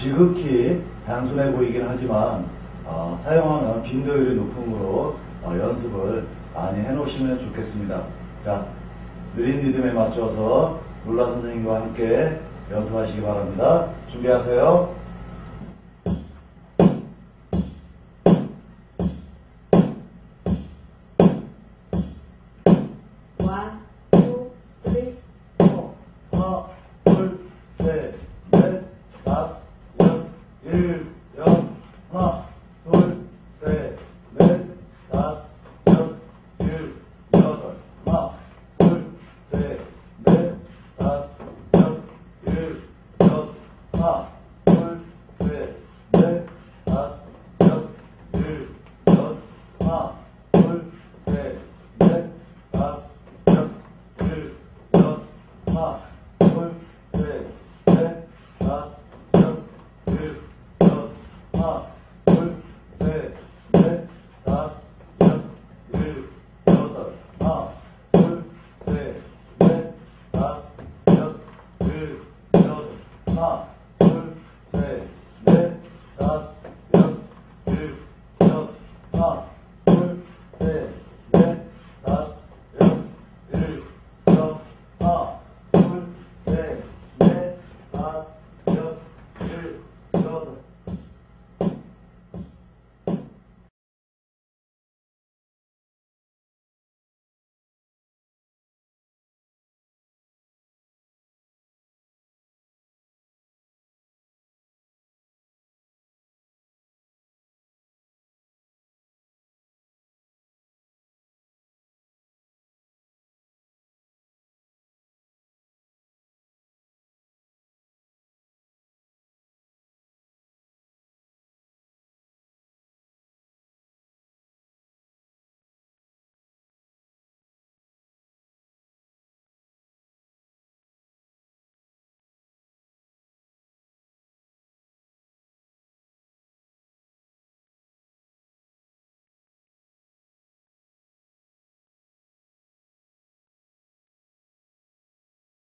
지극히 단순해 보이긴 하지만 어, 사용하는 빈도율이 높음으로 어, 연습을 많이 해놓으시면 좋겠습니다. 자, 느린 리듬에 맞춰서 놀라 선생님과 함께 연습하시기 바랍니다. 준비하세요.